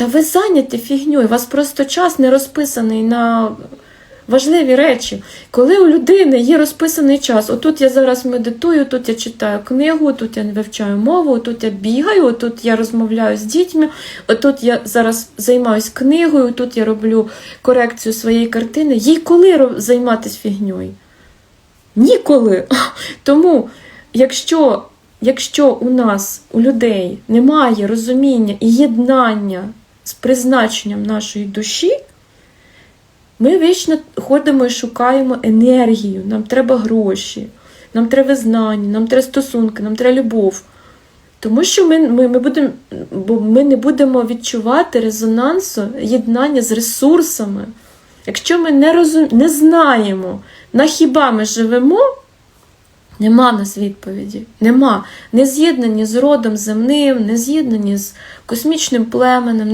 Та ви зайняті фігньою, у вас просто час не розписаний на важливі речі. Коли у людини є розписаний час, отут я зараз медитую, тут я читаю книгу, тут я вивчаю мову, тут я бігаю, тут я розмовляю з дітьми, отут я зараз займаюся книгою, тут я роблю корекцію своєї картини. Їй коли займатися фігньою? Ніколи. Тому, якщо, якщо у нас, у людей, немає розуміння і єднання з призначенням нашої душі, ми вічно ходимо і шукаємо енергію, нам треба гроші, нам треба знання, нам треба стосунки, нам треба любов. Тому що ми, ми, ми, будемо, бо ми не будемо відчувати резонансу, єднання з ресурсами. Якщо ми не, розум, не знаємо, на хіба ми живемо, нема нас відповіді. Нема. Не з'єднані з родом земним, не з'єднані з космічним племенем.